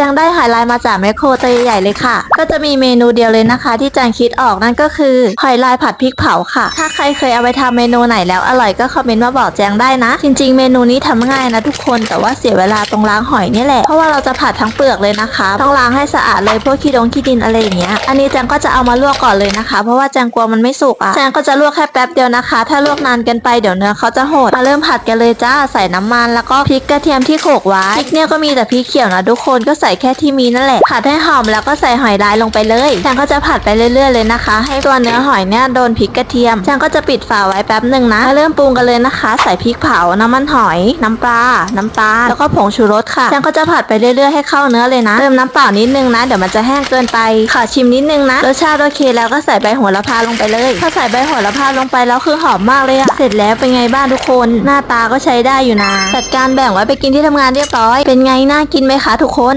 จงได้หอยลายมาจากแมคโครตัวใหญ่เลยค่ะ ก็จะมีเมนูเดียวเลยนะคะ ที่แจงคิดออกนั่นก็คือหอยลายผัดพริกเผาค่ะ ถ้าใครเคยเอาไปทำเมนูไหนแล้วอร่อยก็คอมเมนต์มาบอกแจงได้นะ จริง ๆ เมนูนี้ทำง่ายนะทุกคนแต่ว่าเสียเวลาตรงล้างหอยนี่แหละเพราะว่าเราจะผัดทั้งเปลือกเลยนะคะ ต้องล้างให้สะอาดเลยพวกขี้ดงขี้ดินอะไรอย่างเงี้ยอันนี้แจงก็จะเอามาลวกก่อนเลยนะคะ เพราะว่าแจงกลัวมันไม่สุกอะแจงก็จะลวกแค่แป๊บเดียวนะคะ ถ้าลวกนานเกินไปเดี๋ยวเนื้อเขาจะโหดมาเริ่มผัดกันเลยจ้าใส่น้ำมัน แล้วก็พริกกระเทียมที่โขลกไว้พริกเนี่ยก็มีแต่พริกเขียวนะทุกคนก็ใส่ส่แค่ที่มีนั่นแหละ ผัดให้หอมแล้วก็ใส่หอยลายลงไปเลยแจงก็จะผัดไปเรื่อย ๆ เลยนะคะ ให้ตัวเนื้อหอยเนี่ยโดนพริกกระเทียมแจงก็จะปิดฝาไว้แป๊บหนึ่งนะเริ่มปรุงกันเลยนะคะ ใส่พริกเผา น้ำมันหอย น้ำปลา น้ำตาลแล้วก็ผงชูรสค่ะแจงก็จะผัดไปเรื่อยๆให้เข้าเนื้อเลยนะเติมน้ำเปล่านิดนึงนะ เดี๋ยวมันจะแห้งเกินไปขอชิมนิดนึงนะรสชาติโอเคแล้วก็ใส่ใบโหระพาลงไปเลยพอใส่ใบโหระพาลงไปแล้วคือหอมมากเลยอะเสร็จแล้วเป็นไงบ้างทุกคน หน้าตาก็ใช้ได้อยู่นะจัดการแบ่งไว้ไปกินที่ทำงานเรียบร้อย เป็นไงน่ากินไหมคะทุกคน